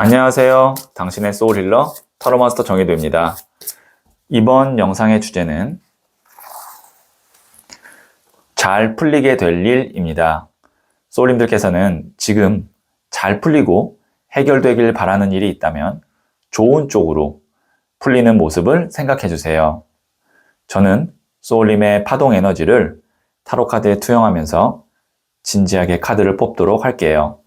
안녕하세요. 당신의 소울 힐러 터러마스터 정혜도입니다. 이번 영상의 주제는 잘 풀리게 될 일입니다. 소울님들께서는 지금 잘 풀리고 해결되길 바라는 일이 있다면 좋은 쪽으로 풀리는 모습을 생각해 주세요. 저는 소울님의 파동 에너지를 타로 카드에 투영하면서 진지하게 카드를 뽑도록 할게요.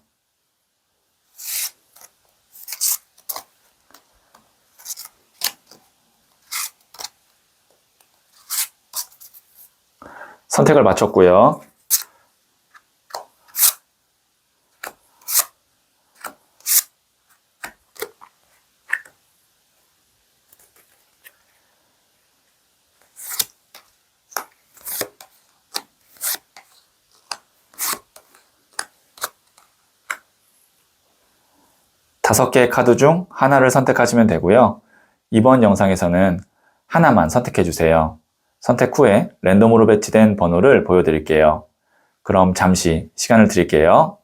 선택을 마쳤고요. 다섯 개의 카드 중 하나를 선택하시면 되고요. 이번 영상에서는 하나만 선택해 주세요. 선택 후에 랜덤으로 배치된 번호를 보여드릴게요. 그럼 잠시 시간을 드릴게요.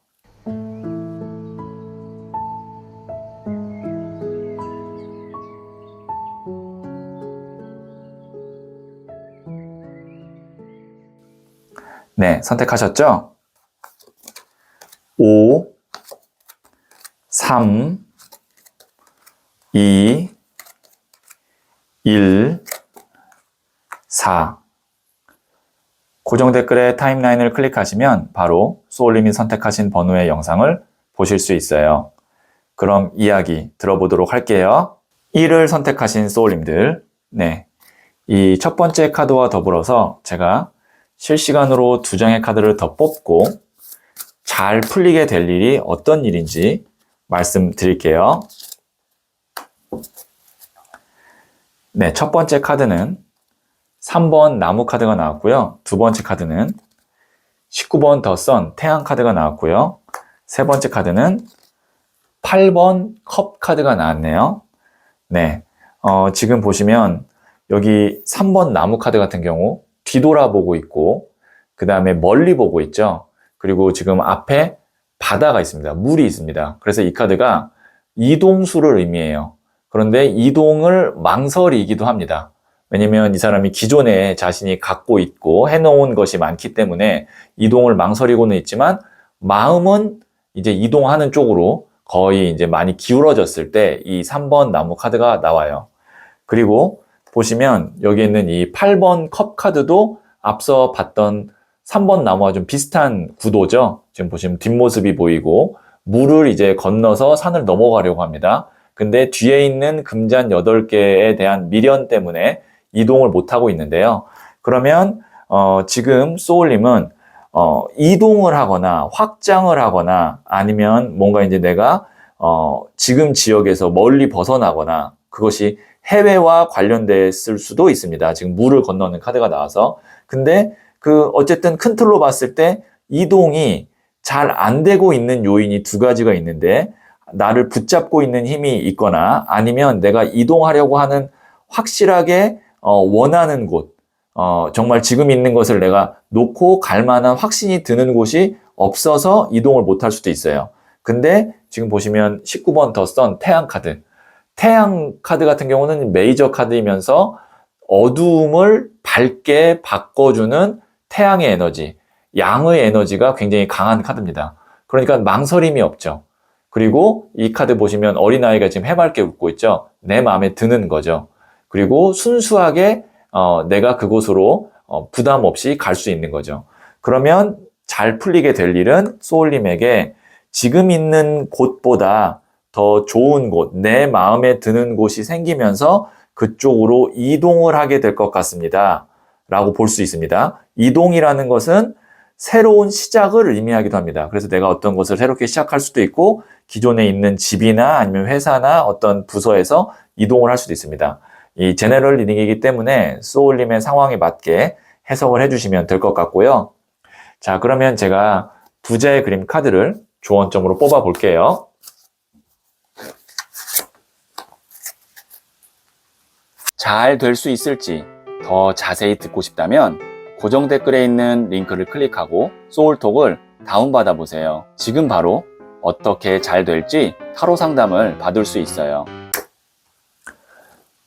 네, 선택하셨죠? 5, 3, 2, 1, 4. 고정 댓글에 타임라인을 클릭하시면 바로 소울님이 선택하신 번호의 영상을 보실 수 있어요. 그럼 이야기 들어보도록 할게요. 1을 선택하신 소울님들, 네. 이 첫 번째 카드와 더불어서 제가 실시간으로 두 장의 카드를 더 뽑고 잘 풀리게 될 일이 어떤 일인지 말씀드릴게요. 네, 첫 번째 카드는 3번 나무 카드가 나왔고요. 두 번째 카드는 19번 더 선 태양 카드가 나왔고요. 세 번째 카드는 8번 컵 카드가 나왔네요. 네. 어, 지금 보시면 여기 3번 나무 카드 같은 경우 뒤돌아보고 있고 그 다음에 멀리 보고 있죠. 그리고 지금 앞에 바다가 있습니다. 물이 있습니다. 그래서 이 카드가 이동수를 의미해요. 그런데 이동을 망설이기도 합니다. 왜냐면 이 사람이 기존에 자신이 갖고 있고 해놓은 것이 많기 때문에 이동을 망설이고는 있지만 마음은 이제 이동하는 쪽으로 거의 이제 많이 기울어졌을 때 이 3번 나무 카드가 나와요. 그리고 보시면 여기 있는 이 8번 컵 카드도 앞서 봤던 3번 나무와 좀 비슷한 구도죠. 지금 보시면 뒷모습이 보이고 물을 이제 건너서 산을 넘어가려고 합니다. 근데 뒤에 있는 금잔 8개에 대한 미련 때문에 이동을 못하고 있는데요. 그러면 어, 지금 소울님은 어, 이동을 하거나 확장을 하거나 아니면 뭔가 이제 내가 어, 지금 지역에서 멀리 벗어나거나 그것이 해외와 관련됐을 수도 있습니다. 지금 물을 건너는 카드가 나와서. 근데 그 어쨌든 큰 틀로 봤을 때 이동이 잘 안 되고 있는 요인이 두 가지가 있는데 나를 붙잡고 있는 힘이 있거나 아니면 내가 이동하려고 하는 확실하게 어, 원하는 곳, 어, 정말 지금 있는 것을 내가 놓고 갈 만한 확신이 드는 곳이 없어서 이동을 못 할 수도 있어요. 근데 지금 보시면 19번 더선 태양 카드. 태양 카드 같은 경우는 메이저 카드이면서 어두움을 밝게 바꿔주는 태양의 에너지, 양의 에너지가 굉장히 강한 카드입니다. 그러니까 망설임이 없죠. 그리고 이 카드 보시면 어린아이가 지금 해맑게 웃고 있죠. 내 마음에 드는 거죠. 그리고 순수하게 어, 내가 그곳으로 어, 부담 없이 갈 수 있는 거죠. 그러면 잘 풀리게 될 일은 소울님에게 지금 있는 곳보다 더 좋은 곳, 내 마음에 드는 곳이 생기면서 그쪽으로 이동을 하게 될 것 같습니다. 라고 볼 수 있습니다. 이동이라는 것은 새로운 시작을 의미하기도 합니다. 그래서 내가 어떤 것을 새롭게 시작할 수도 있고 기존에 있는 집이나 아니면 회사나 어떤 부서에서 이동을 할 수도 있습니다. 이 제네럴 리딩이기 때문에 소울님의 상황에 맞게 해석을 해주시면 될 것 같고요. 자, 그러면 제가 부자의 그림 카드를 조언점으로 뽑아 볼게요. 잘 될 수 있을지 더 자세히 듣고 싶다면 고정 댓글에 있는 링크를 클릭하고 소울톡을 다운받아 보세요. 지금 바로 어떻게 잘 될지 타로 상담을 받을 수 있어요.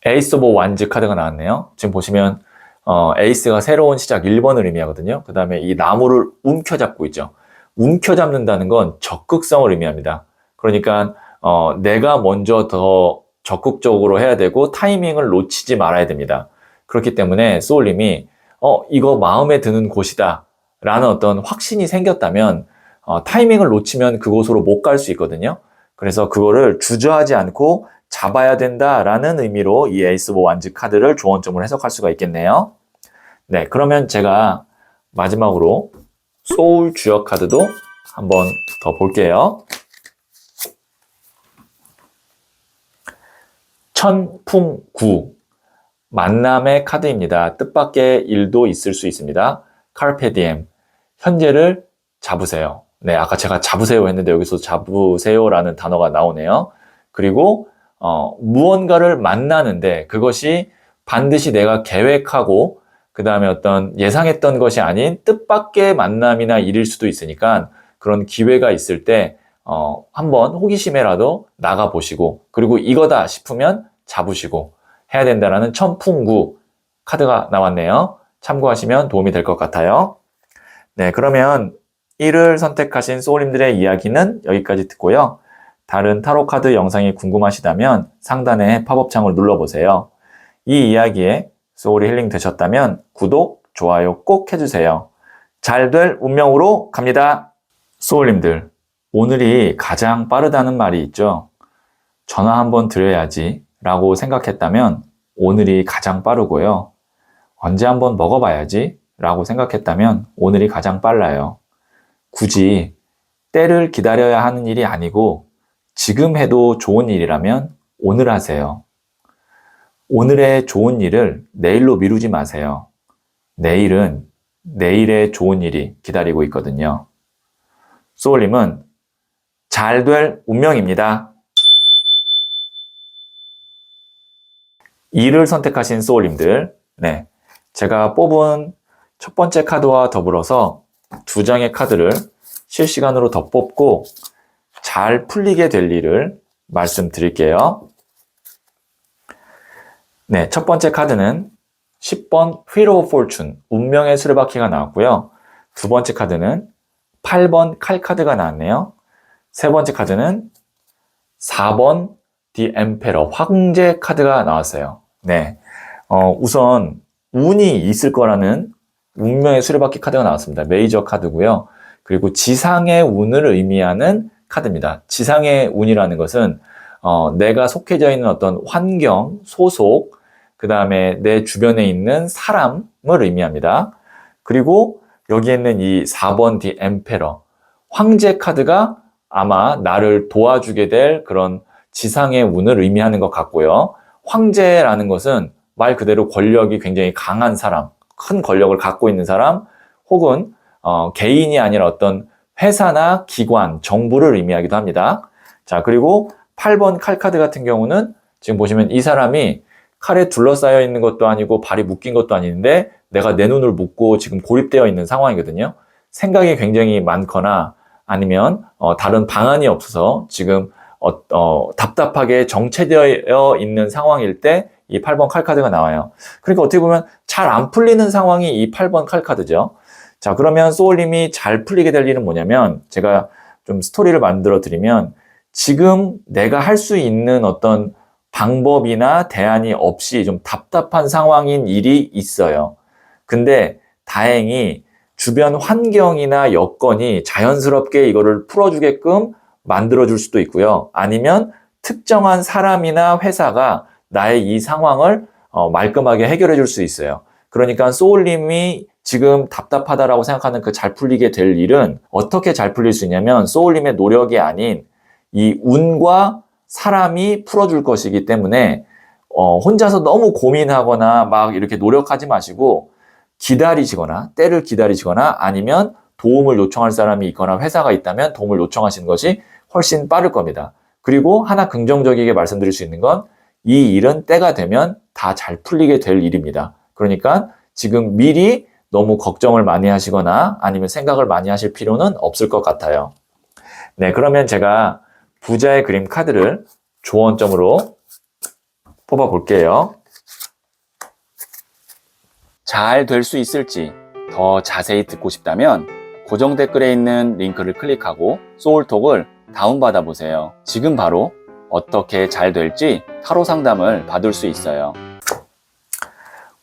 에이스 오브 완즈 카드가 나왔네요. 지금 보시면 어, 에이스가 새로운 시작 1번을 의미하거든요. 그 다음에 이 나무를 움켜잡고 있죠. 움켜잡는다는 건 적극성을 의미합니다. 그러니까 어, 내가 먼저 더 적극적으로 해야 되고 타이밍을 놓치지 말아야 됩니다. 그렇기 때문에 소울님이 어, 이거 마음에 드는 곳이다 라는 어떤 확신이 생겼다면 어, 타이밍을 놓치면 그곳으로 못 갈 수 있거든요. 그래서 그거를 주저하지 않고 잡아야 된다라는 의미로 이 에이스 오브 완즈 카드를 조언점을 해석할 수가 있겠네요. 네, 그러면 제가 마지막으로 소울 주역 카드도 한번 더 볼게요. 천풍구 만남의 카드입니다. 뜻밖의 일도 있을 수 있습니다. 카르페디엠 현재를 잡으세요. 네, 아까 제가 잡으세요 했는데 여기서 잡으세요라는 단어가 나오네요. 그리고 어, 무언가를 만나는데 그것이 반드시 내가 계획하고 그 다음에 어떤 예상했던 것이 아닌 뜻밖의 만남이나 일일 수도 있으니까 그런 기회가 있을 때 어, 한번 호기심에라도 나가보시고 그리고 이거다 싶으면 잡으시고 해야 된다라는 천풍구 카드가 나왔네요. 참고하시면 도움이 될 것 같아요. 네, 그러면 1을 선택하신 소울님들의 이야기는 여기까지 듣고요. 다른 타로 카드 영상이 궁금하시다면 상단의 팝업창을 눌러보세요. 이 이야기에 소울이 힐링 되셨다면 구독, 좋아요 꼭 해주세요. 잘 될 운명으로 갑니다. 소울님들, 오늘이 가장 빠르다는 말이 있죠. 전화 한번 드려야지 라고 생각했다면 오늘이 가장 빠르고요. 언제 한번 먹어봐야지 라고 생각했다면 오늘이 가장 빨라요. 굳이 때를 기다려야 하는 일이 아니고 지금 해도 좋은 일이라면 오늘 하세요. 오늘의 좋은 일을 내일로 미루지 마세요. 내일은 내일의 좋은 일이 기다리고 있거든요. 소울님은 잘 될 운명입니다. 일을 선택하신 소울님들, 네. 제가 뽑은 첫 번째 카드와 더불어서 두 장의 카드를 실시간으로 더 뽑고 잘 풀리게 될 일을 말씀드릴게요. 네, 첫 번째 카드는 10번 Wheel of Fortune, 운명의 수레바퀴가 나왔고요. 두 번째 카드는 8번 칼 카드가 나왔네요. 세 번째 카드는 4번 The Emperor, 황제 카드가 나왔어요. 네, 어, 우선 운이 있을 거라는 운명의 수레바퀴 카드가 나왔습니다. 메이저 카드고요. 그리고 지상의 운을 의미하는 카드입니다. 지상의 운이라는 것은 어, 내가 속해져 있는 어떤 환경, 소속, 그 다음에 내 주변에 있는 사람을 의미합니다. 그리고 여기에 있는 이 4번 디 엠페러, 황제 카드가 아마 나를 도와주게 될 그런 지상의 운을 의미하는 것 같고요. 황제라는 것은 말 그대로 권력이 굉장히 강한 사람, 큰 권력을 갖고 있는 사람, 혹은 어, 개인이 아니라 어떤 회사나 기관, 정부를 의미하기도 합니다. 자, 그리고 8번 칼카드 같은 경우는 지금 보시면 이 사람이 칼에 둘러싸여 있는 것도 아니고 발이 묶인 것도 아닌데 내가 내 눈을 묶고 지금 고립되어 있는 상황이거든요. 생각이 굉장히 많거나 아니면 어, 다른 방안이 없어서 지금 어, 어, 답답하게 정체되어 있는 상황일 때 이 8번 칼카드가 나와요. 그러니까 어떻게 보면 잘 안 풀리는 상황이 이 8번 칼카드죠. 자, 그러면 소울님이 잘 풀리게 될 일은 뭐냐면 제가 좀 스토리를 만들어 드리면 지금 내가 할 수 있는 어떤 방법이나 대안이 없이 좀 답답한 상황인 일이 있어요. 근데 다행히 주변 환경이나 여건이 자연스럽게 이거를 풀어주게끔 만들어줄 수도 있고요. 아니면 특정한 사람이나 회사가 나의 이 상황을 어, 말끔하게 해결해 줄 수 있어요. 그러니까 소울님이 지금 답답하다라고 생각하는 그 잘 풀리게 될 일은 어떻게 잘 풀릴 수 있냐면 소울님의 노력이 아닌 이 운과 사람이 풀어줄 것이기 때문에 어, 혼자서 너무 고민하거나 막 이렇게 노력하지 마시고 기다리시거나 때를 기다리시거나 아니면 도움을 요청할 사람이 있거나 회사가 있다면 도움을 요청하시는 것이 훨씬 빠를 겁니다. 그리고 하나 긍정적이게 말씀드릴 수 있는 건 이 일은 때가 되면 다 잘 풀리게 될 일입니다. 그러니까 지금 미리 너무 걱정을 많이 하시거나 아니면 생각을 많이 하실 필요는 없을 것 같아요. 네, 그러면 제가 부자의 그림 카드를 조언점으로 뽑아 볼게요. 잘 될 수 있을지 더 자세히 듣고 싶다면 고정 댓글에 있는 링크를 클릭하고 소울톡을 다운받아 보세요. 지금 바로 어떻게 잘 될지 타로 상담을 받을 수 있어요.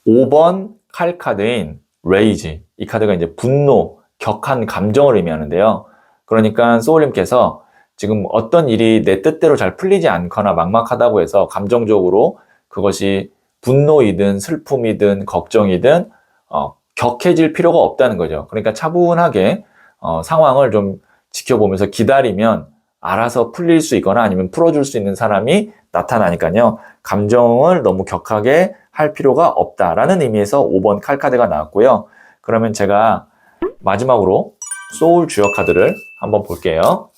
5번 칼 카드인 레이지. 이 카드가 이제 분노, 격한 감정을 의미하는데요. 그러니까 소울님께서 지금 어떤 일이 내 뜻대로 잘 풀리지 않거나 막막하다고 해서 감정적으로 그것이 분노이든 슬픔이든 걱정이든 어, 격해질 필요가 없다는 거죠. 그러니까 차분하게 어, 상황을 좀 지켜보면서 기다리면 알아서 풀릴 수 있거나 아니면 풀어줄 수 있는 사람이 나타나니까요. 감정을 너무 격하게 할 필요가 없다라는 의미에서 5번 칼 카드가 나왔고요. 그러면 제가 마지막으로 소울 주역 카드를 한번 볼게요.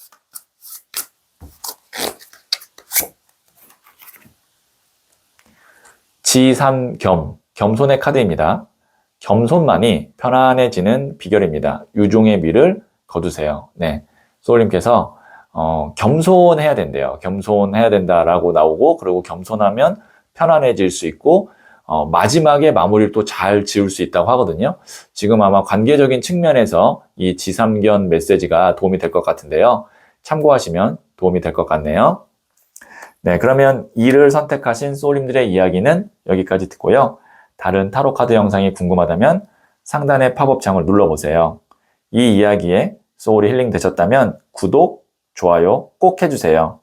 지삼겸, 겸손의 카드입니다. 겸손만이 편안해지는 비결입니다. 유종의 미를 거두세요. 네. 소울님께서 어, 겸손해야 된대요. 겸손해야 된다라고 나오고, 그리고 겸손하면 편안해질 수 있고, 어, 마지막에 마무리를 또 잘 지을 수 있다고 하거든요. 지금 아마 관계적인 측면에서 이 지삼견 메시지가 도움이 될 것 같은데요. 참고하시면 도움이 될 것 같네요. 네, 그러면 이를 선택하신 소울님들의 이야기는 여기까지 듣고요. 다른 타로 카드 영상이 궁금하다면 상단의 팝업창을 눌러보세요. 이 이야기에 소울이 힐링 되셨다면 구독, 좋아요 꼭 해주세요.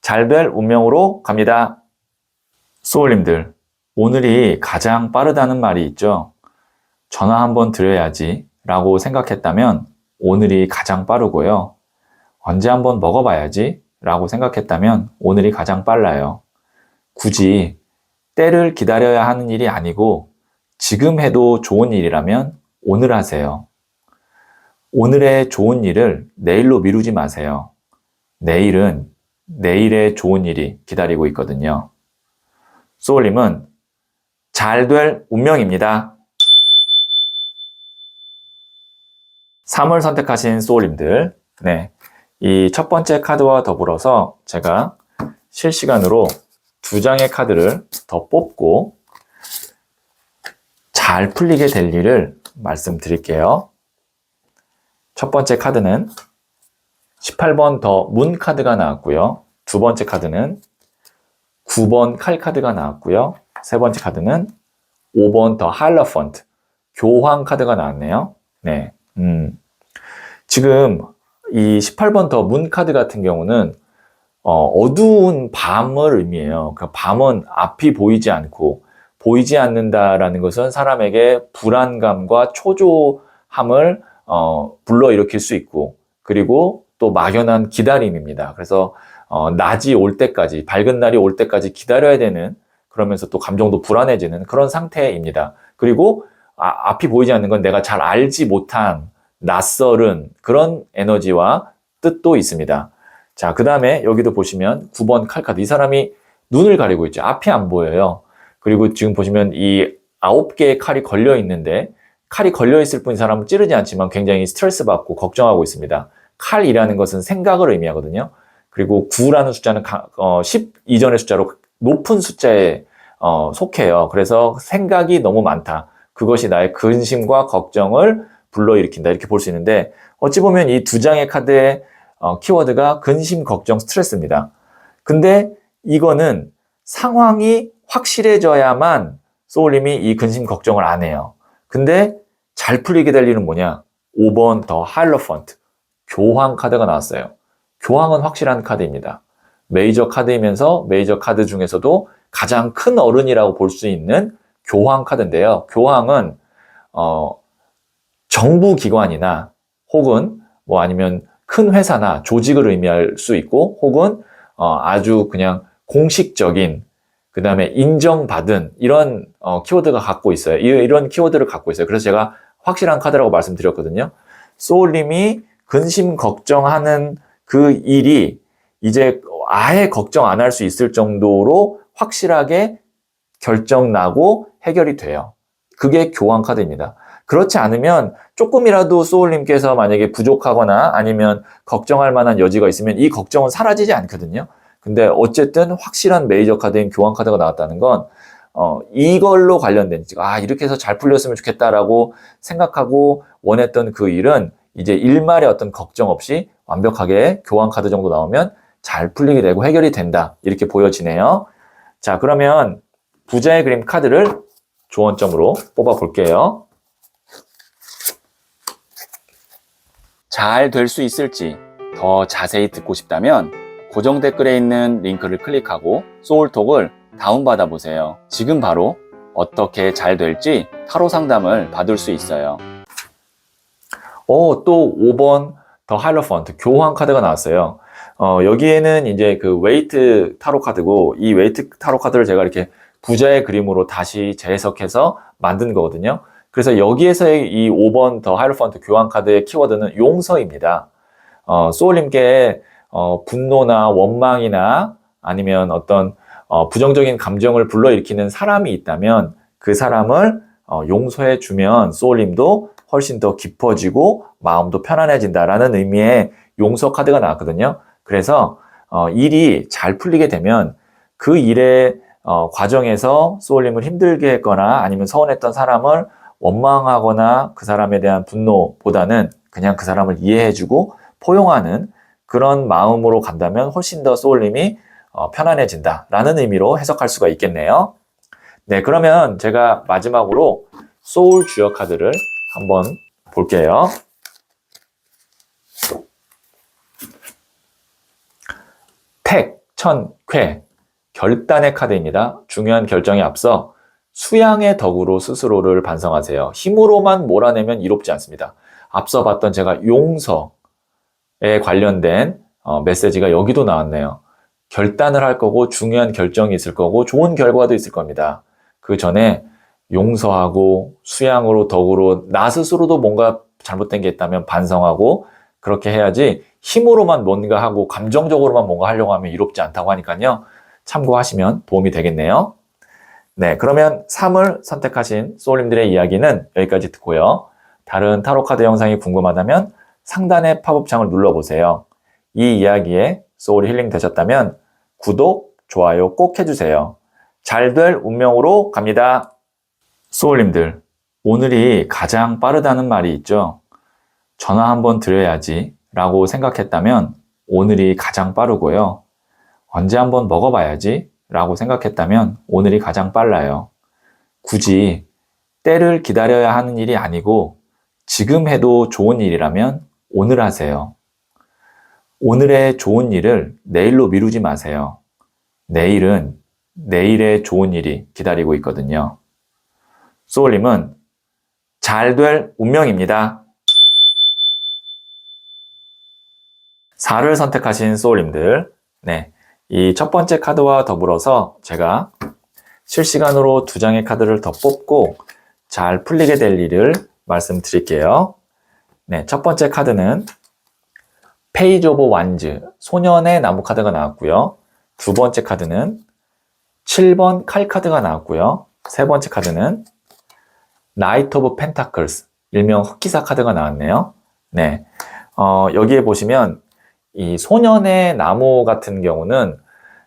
잘 될 운명으로 갑니다. 소울님들, 오늘이 가장 빠르다는 말이 있죠. 전화 한번 드려야지 라고 생각했다면 오늘이 가장 빠르고요. 언제 한번 먹어봐야지 라고 생각했다면 오늘이 가장 빨라요. 굳이 때를 기다려야 하는 일이 아니고 지금 해도 좋은 일이라면 오늘 하세요. 오늘의 좋은 일을 내일로 미루지 마세요. 내일은 내일의 좋은 일이 기다리고 있거든요. 소울님은 잘 될 운명입니다. 3을 선택하신 소울님들, 네. 이 첫 번째 카드와 더불어서 제가 실시간으로 두 장의 카드를 더 뽑고 잘 풀리게 될 일을 말씀드릴게요. 첫 번째 카드는 18번 더 문 카드가 나왔고요. 두 번째 카드는 9번 칼 카드가 나왔고요. 세 번째 카드는 5번 더 할러펀트 교황 카드가 나왔네요. 네. 음. 지금 이 18번 더 문 카드 같은 경우는 어, 두운 밤을 의미해요. 그 밤은 앞이 보이지 않고 보이지 않는다라는 것은 사람에게 불안감과 초조함을 어, 불러일으킬 수 있고 그리고 또 막연한 기다림입니다. 그래서 어, 낮이 올 때까지 밝은 날이 올 때까지 기다려야 되는 그러면서 또 감정도 불안해지는 그런 상태입니다. 그리고 아, 앞이 보이지 않는 건 내가 잘 알지 못한 낯설은 그런 에너지와 뜻도 있습니다. 자, 그 다음에 여기도 보시면 9번 칼카드. 이 사람이 눈을 가리고 있죠. 앞이 안 보여요. 그리고 지금 보시면 이 아홉 개의 칼이 걸려 있는데 칼이 걸려 있을 뿐 이 사람은 찌르지 않지만 굉장히 스트레스 받고 걱정하고 있습니다. 칼이라는 것은 생각을 의미하거든요. 그리고 9라는 숫자는 가- 어, 10 이전의 숫자로 높은 숫자에 어, 속해요. 그래서 생각이 너무 많다. 그것이 나의 근심과 걱정을 불러일으킨다. 이렇게 볼 수 있는데 어찌 보면 이 두 장의 카드의 어, 키워드가 근심, 걱정, 스트레스입니다. 근데 이거는 상황이 확실해져야만 소울님이 이 근심, 걱정을 안 해요. 근데 잘 풀리게 될 일은 뭐냐? 5번 더 할러펀트. 교황 카드가 나왔어요. 교황은 확실한 카드입니다. 메이저 카드이면서 메이저 카드 중에서도 가장 큰 어른이라고 볼 수 있는 교황 카드인데요. 교황은 어, 정부 기관이나 혹은 뭐 아니면 큰 회사나 조직을 의미할 수 있고 혹은 어, 아주 그냥 공식적인 그 다음에 인정받은 이런 어, 키워드가 갖고 있어요. 이- 이런 키워드를 갖고 있어요. 그래서 제가 확실한 카드라고 말씀드렸거든요. 소울님이 근심 걱정하는 그 일이 이제 아예 걱정 안 할 수 있을 정도로 확실하게 결정 나고 해결이 돼요. 그게 교황 카드입니다. 그렇지 않으면 조금이라도 소울님께서 만약에 부족하거나 아니면 걱정할 만한 여지가 있으면 이 걱정은 사라지지 않거든요. 근데 어쨌든 확실한 메이저 카드인 교환 카드가 나왔다는 건 어, 이걸로 관련된, 아, 이렇게 해서 잘 풀렸으면 좋겠다라고 생각하고 원했던 그 일은 이제 일말의 어떤 걱정 없이 완벽하게 교환 카드 정도 나오면 잘 풀리게 되고 해결이 된다. 이렇게 보여지네요. 자, 그러면 부자의 그림 카드를 조언점으로 뽑아 볼게요. 잘 될 수 있을지 더 자세히 듣고 싶다면 고정 댓글에 있는 링크를 클릭하고 소울톡을 다운받아 보세요. 지금 바로 어떻게 잘 될지 타로 상담을 받을 수 있어요. 오, 또 5번 더 하이러펀트 교환 카드가 나왔어요. 어, 여기에는 이제 그 웨이트 타로 카드고 이 웨이트 타로 카드를 제가 이렇게 부자의 그림으로 다시 재해석해서 만든 거거든요. 그래서 여기에서의 이 5번 더 하이러펀트 교환 카드의 키워드는 용서입니다. 어, 소울님께 어, 분노나 원망이나 아니면 어떤 어, 부정적인 감정을 불러일으키는 사람이 있다면 그 사람을 어, 용서해 주면 소울님도 훨씬 더 깊어지고 마음도 편안해진다라는 의미의 용서 카드가 나왔거든요. 그래서 어, 일이 잘 풀리게 되면 그 일의 어, 과정에서 소울님을 힘들게 했거나 아니면 서운했던 사람을 원망하거나 그 사람에 대한 분노보다는 그냥 그 사람을 이해해주고 포용하는 그런 마음으로 간다면 훨씬 더 소울님이 어, 편안해진다라는 의미로 해석할 수가 있겠네요. 네, 그러면 제가 마지막으로 소울 주역 카드를 한번 볼게요. 택, 천, 쾌. 결단의 카드입니다. 중요한 결정에 앞서 수양의 덕으로 스스로를 반성하세요. 힘으로만 몰아내면 이롭지 않습니다. 앞서 봤던 제가 용서에 관련된 어, 메시지가 여기도 나왔네요. 결단을 할 거고 중요한 결정이 있을 거고 좋은 결과도 있을 겁니다. 그 전에 용서하고 수양으로 덕으로 나 스스로도 뭔가 잘못된 게 있다면 반성하고 그렇게 해야지 힘으로만 뭔가 하고 감정적으로만 뭔가 하려고 하면 이롭지 않다고 하니까요. 참고하시면 도움이 되겠네요. 네, 그러면 3을 선택하신 소울님들의 이야기는 여기까지 듣고요. 다른 타로 카드 영상이 궁금하다면 상단의 팝업창을 눌러보세요. 이 이야기에 소울이 힐링 되셨다면 구독, 좋아요 꼭 해주세요. 잘 될 운명으로 갑니다. 소울님들, 오늘이 가장 빠르다는 말이 있죠. 전화 한번 드려야지 라고 생각했다면 오늘이 가장 빠르고요. 언제 한번 먹어봐야지 라고 생각했다면 오늘이 가장 빨라요. 굳이 때를 기다려야 하는 일이 아니고 지금 해도 좋은 일이라면 오늘 하세요. 오늘의 좋은 일을 내일로 미루지 마세요. 내일은 내일의 좋은 일이 기다리고 있거든요. 소울님은 잘 될 운명입니다. 4를 선택하신 소울님들, 네. 이 첫 번째 카드와 더불어서 제가 실시간으로 두 장의 카드를 더 뽑고 잘 풀리게 될 일을 말씀드릴게요. 네, 첫 번째 카드는 페이지 오브 완즈, 소년의 나무 카드가 나왔고요. 두 번째 카드는 7번 칼 카드가 나왔고요. 세 번째 카드는 나이트 오브 펜타클스, 일명 흑기사 카드가 나왔네요. 네. 어, 여기에 보시면 이 소년의 나무 같은 경우는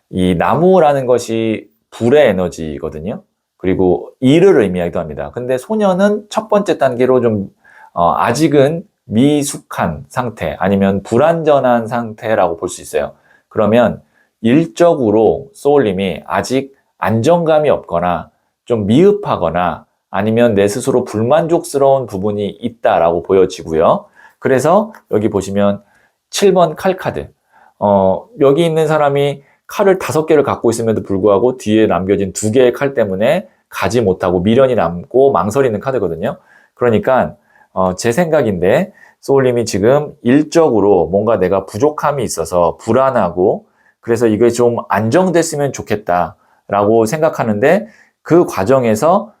이 나무라는 것이 불의 에너지거든요. 그리고 일을 의미하기도 합니다. 근데 소년은 첫 번째 단계로 좀 어, 아직은 미숙한 상태 아니면 불완전한 상태라고 볼 수 있어요. 그러면 일적으로 소울님이 아직 안정감이 없거나 좀 미흡하거나 아니면 내 스스로 불만족스러운 부분이 있다라고 보여지고요. 그래서 여기 보시면 7번 칼 카드. 어, 여기 있는 사람이 칼을 다섯 개를 갖고 있음에도 불구하고 뒤에 남겨진 두 개의 칼 때문에 가지 못하고 미련이 남고 망설이는 카드거든요. 그러니까 어, 제 생각인데 소울님이 지금 일적으로 뭔가 내가 부족함이 있어서 불안하고 그래서 이게 좀 안정됐으면 좋겠다라고 생각하는데 그 과정에서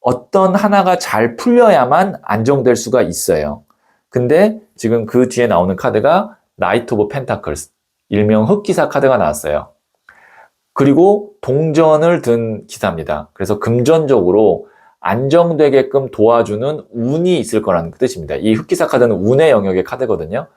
어떤 하나가 잘 풀려야만 안정될 수가 있어요. 근데 지금 그 뒤에 나오는 카드가 나이트 오브 펜타클스, 일명 흑기사 카드가 나왔어요. 그리고 동전을 든 기사입니다. 그래서 금전적으로 안정되게끔 도와주는 운이 있을 거라는 뜻입니다. 이 흑기사 카드는 운의 영역의 카드거든요.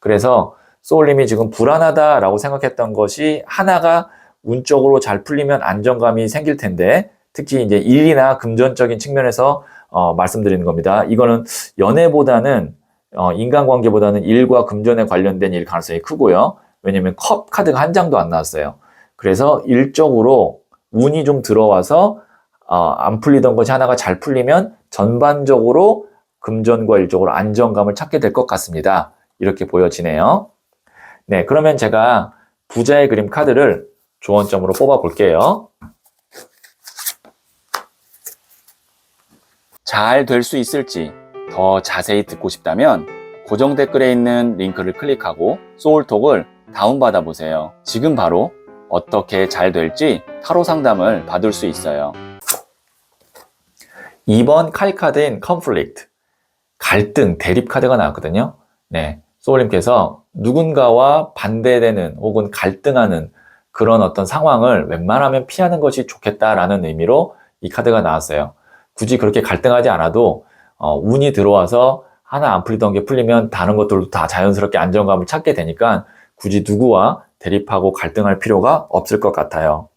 그래서 소울님이 지금 불안하다라고 생각했던 것이 하나가 운적으로 잘 풀리면 안정감이 생길 텐데 특히 이제 일이나 금전적인 측면에서 어, 말씀드리는 겁니다. 이거는 연애보다는 어, 인간관계보다는 일과 금전에 관련된 일 가능성이 크고요. 왜냐면 컵 카드가 한 장도 안 나왔어요. 그래서 일적으로 운이 좀 들어와서 어, 안 풀리던 것이 하나가 잘 풀리면 전반적으로 금전과 일적으로 안정감을 찾게 될 것 같습니다. 이렇게 보여지네요. 네, 그러면 제가 부자의 그림 카드를 조언점으로 뽑아 볼게요. 잘 될 수 있을지 더 자세히 듣고 싶다면 고정 댓글에 있는 링크를 클릭하고 소울톡을 다운받아 보세요. 지금 바로 어떻게 잘 될지 타로 상담을 받을 수 있어요. 2번 칼 카드인 conflict. 갈등, 대립 카드가 나왔거든요. 네. 소울님께서 누군가와 반대되는 혹은 갈등하는 그런 어떤 상황을 웬만하면 피하는 것이 좋겠다라는 의미로 이 카드가 나왔어요. 굳이 그렇게 갈등하지 않아도 어, 운이 들어와서 하나 안 풀리던 게 풀리면 다른 것들도 다 자연스럽게 안정감을 찾게 되니까 굳이 누구와 대립하고 갈등할 필요가 없을 것 같아요.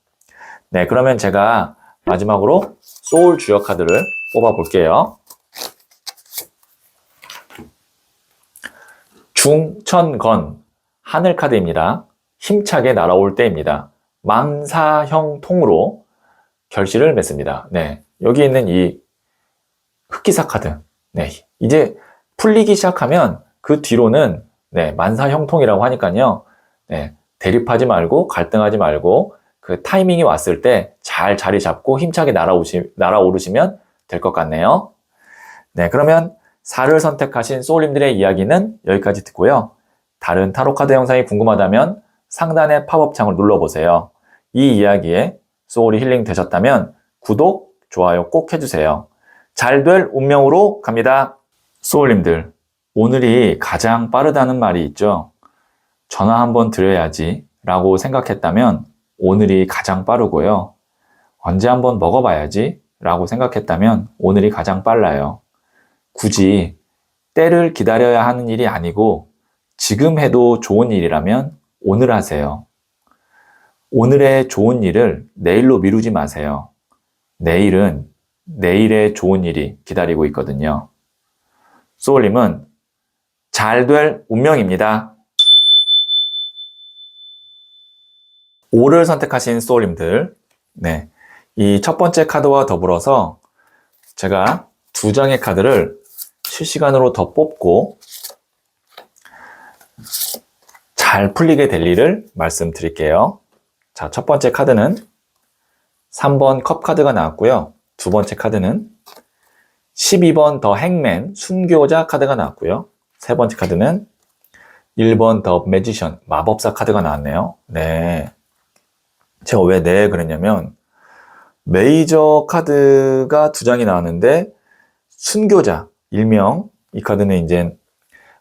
네, 그러면 제가 마지막으로 소울 주역 카드를 뽑아 볼게요. 중천건 하늘 카드입니다. 힘차게 날아올 때입니다. 망사형 통으로 결실을 맺습니다. 네. 여기 있는 이 흑기사 카드. 네. 이제 풀리기 시작하면 그 뒤로는 네, 만사형통이라고 하니까요. 네. 대립하지 말고 갈등하지 말고 그 타이밍이 왔을 때 잘 자리 잡고 힘차게 날아오시, 날아오르시면 될 것 같네요. 네, 그러면 4를 선택하신 소울님들의 이야기는 여기까지 듣고요. 다른 타로 카드 영상이 궁금하다면 상단의 팝업창을 눌러보세요. 이 이야기에 소울이 힐링 되셨다면 구독, 좋아요 꼭 해주세요. 잘 될 운명으로 갑니다. 소울님들, 오늘이 가장 빠르다는 말이 있죠. 전화 한번 드려야지 라고 생각했다면 오늘이 가장 빠르고요. 언제 한번 먹어봐야지 라고 생각했다면 오늘이 가장 빨라요. 굳이 때를 기다려야 하는 일이 아니고 지금 해도 좋은 일이라면 오늘 하세요. 오늘의 좋은 일을 내일로 미루지 마세요. 내일은 내일의 좋은 일이 기다리고 있거든요. 소울님은 잘 될 운명입니다. 5를 선택하신 소울님들, 네. 이 첫 번째 카드와 더불어서 제가 두 장의 카드를 실시간으로 더 뽑고 잘 풀리게 될 일을 말씀드릴게요. 자, 첫 번째 카드는 3번 컵 카드가 나왔고요. 두 번째 카드는 12번 더 행맨 순교자 카드가 나왔고요. 세 번째 카드는 1번 더 매지션 마법사 카드가 나왔네요. 네. 제가 왜 네 그랬냐면 메이저 카드가 두 장이 나왔는데 순교자 일명 이 카드는 이제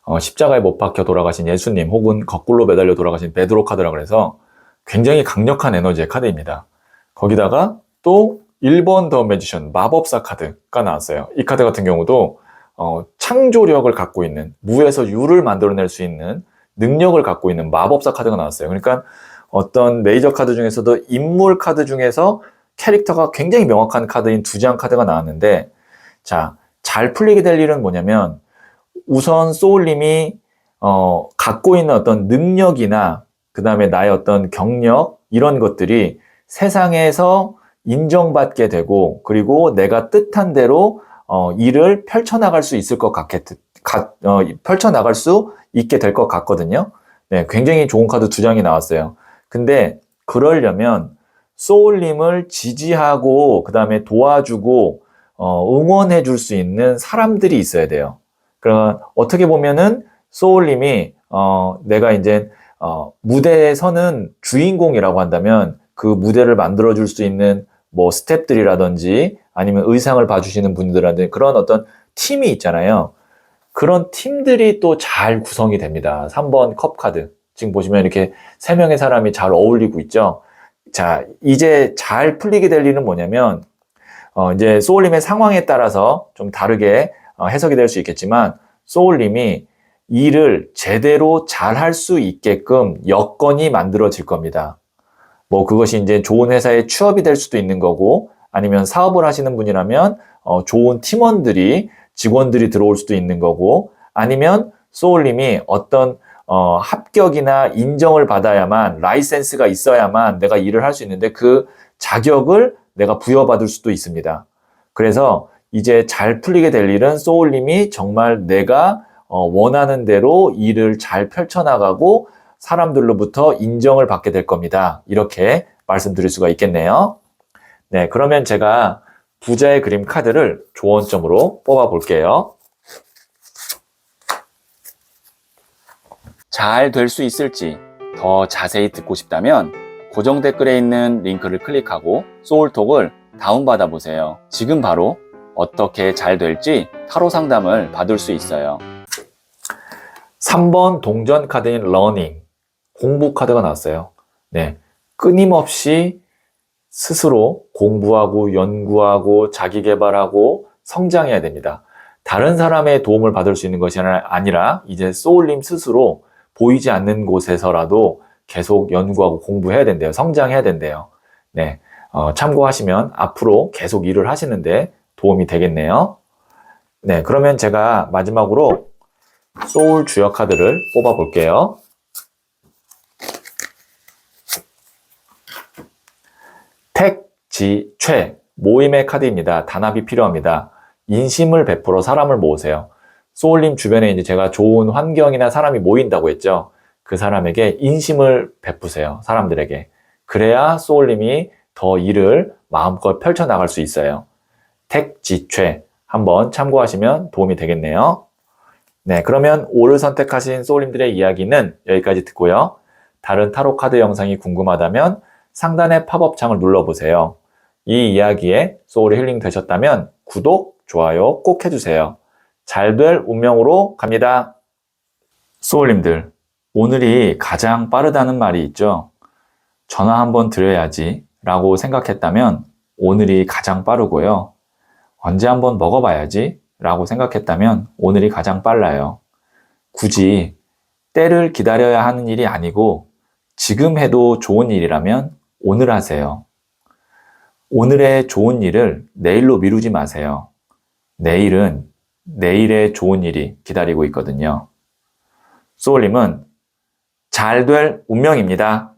어, 십자가에 못 박혀 돌아가신 예수님 혹은 거꾸로 매달려 돌아가신 베드로 카드라 그래서 굉장히 강력한 에너지의 카드입니다. 거기다가 또 1번 더 매지션 마법사 카드가 나왔어요. 이 카드 같은 경우도 어, 창조력을 갖고 있는 무에서 유를 만들어낼 수 있는 능력을 갖고 있는 마법사 카드가 나왔어요. 그러니까 어떤 메이저 카드 중에서도 인물 카드 중에서 캐릭터가 굉장히 명확한 카드인 두 장 카드가 나왔는데 자, 잘 풀리게 될 일은 뭐냐면 우선 소울님이 어, 갖고 있는 어떤 능력이나 그 다음에 나의 어떤 경력 이런 것들이 세상에서 인정받게 되고 그리고 내가 뜻한 대로 어, 일을 펼쳐나갈 수 있을 것 같게 가, 어, 펼쳐나갈 수 있게 될 것 같거든요. 네, 굉장히 좋은 카드 두 장이 나왔어요. 근데 그러려면 소울님을 지지하고 그 다음에 도와주고 어, 응원해 줄 수 있는 사람들이 있어야 돼요. 그러면 어떻게 보면은 소울님이 어, 내가 이제 어, 무대에 서는 주인공이라고 한다면 그 무대를 만들어 줄 수 있는 뭐 스탭들이라든지 아니면 의상을 봐주시는 분들한테 그런 어떤 팀이 있잖아요. 그런 팀들이 또 잘 구성이 됩니다. 3번 컵 카드. 지금 보시면 이렇게 세 명의 사람이 잘 어울리고 있죠. 자, 이제 잘 풀리게 될 일은 뭐냐면, 어, 이제 소울님의 상황에 따라서 좀 다르게 어, 해석이 될 수 있겠지만 소울님이 일을 제대로 잘 할 수 있게끔 여건이 만들어질 겁니다. 뭐 그것이 이제 좋은 회사에 취업이 될 수도 있는 거고 아니면 사업을 하시는 분이라면 어, 좋은 팀원들이 직원들이 들어올 수도 있는 거고 아니면 소울님이 어떤 어, 합격이나 인정을 받아야만 라이센스가 있어야만 내가 일을 할 수 있는데 그 자격을 내가 부여받을 수도 있습니다. 그래서 이제 잘 풀리게 될 일은 소울님이 정말 내가 어, 원하는 대로 일을 잘 펼쳐나가고 사람들로부터 인정을 받게 될 겁니다. 이렇게 말씀드릴 수가 있겠네요. 네, 그러면 제가 부자의 그림 카드를 조언점으로 뽑아 볼게요. 잘 될 수 있을지 더 자세히 듣고 싶다면 고정 댓글에 있는 링크를 클릭하고 소울톡을 다운받아 보세요. 지금 바로 어떻게 잘 될지 타로 상담을 받을 수 있어요. 3번 동전 카드인 러닝 공부 카드가 나왔어요. 네. 끊임없이 스스로 공부하고 연구하고 자기 개발하고 성장해야 됩니다. 다른 사람의 도움을 받을 수 있는 것이 아니라 이제 소울님 스스로 보이지 않는 곳에서라도 계속 연구하고 공부해야 된대요. 성장해야 된대요. 네. 어, 참고하시면 앞으로 계속 일을 하시는데 도움이 되겠네요. 네. 그러면 제가 마지막으로 소울 주역 카드를 뽑아 볼게요. 택, 지, 최. 모임의 카드입니다. 단합이 필요합니다. 인심을 베풀어 사람을 모으세요. 소울님 주변에 이제 제가 좋은 환경이나 사람이 모인다고 했죠. 그 사람에게 인심을 베푸세요. 사람들에게. 그래야 소울님이 더 일을 마음껏 펼쳐나갈 수 있어요. 택, 지, 최. 한번 참고하시면 도움이 되겠네요. 네, 그러면 오를 선택하신 소울님들의 이야기는 여기까지 듣고요. 다른 타로 카드 영상이 궁금하다면 상단의 팝업 창을 눌러보세요. 이 이야기에 소울이 힐링 되셨다면 구독, 좋아요 꼭 해주세요. 잘 될 운명으로 갑니다. 소울님들, 오늘이 가장 빠르다는 말이 있죠. 전화 한번 드려야지 라고 생각했다면 오늘이 가장 빠르고요. 언제 한번 먹어봐야지 라고 생각했다면 오늘이 가장 빨라요. 굳이 때를 기다려야 하는 일이 아니고 지금 해도 좋은 일이라면 오늘 하세요. 오늘의 좋은 일을 내일로 미루지 마세요. 내일은 내일의 좋은 일이 기다리고 있거든요. 소울님은 잘 될 운명입니다.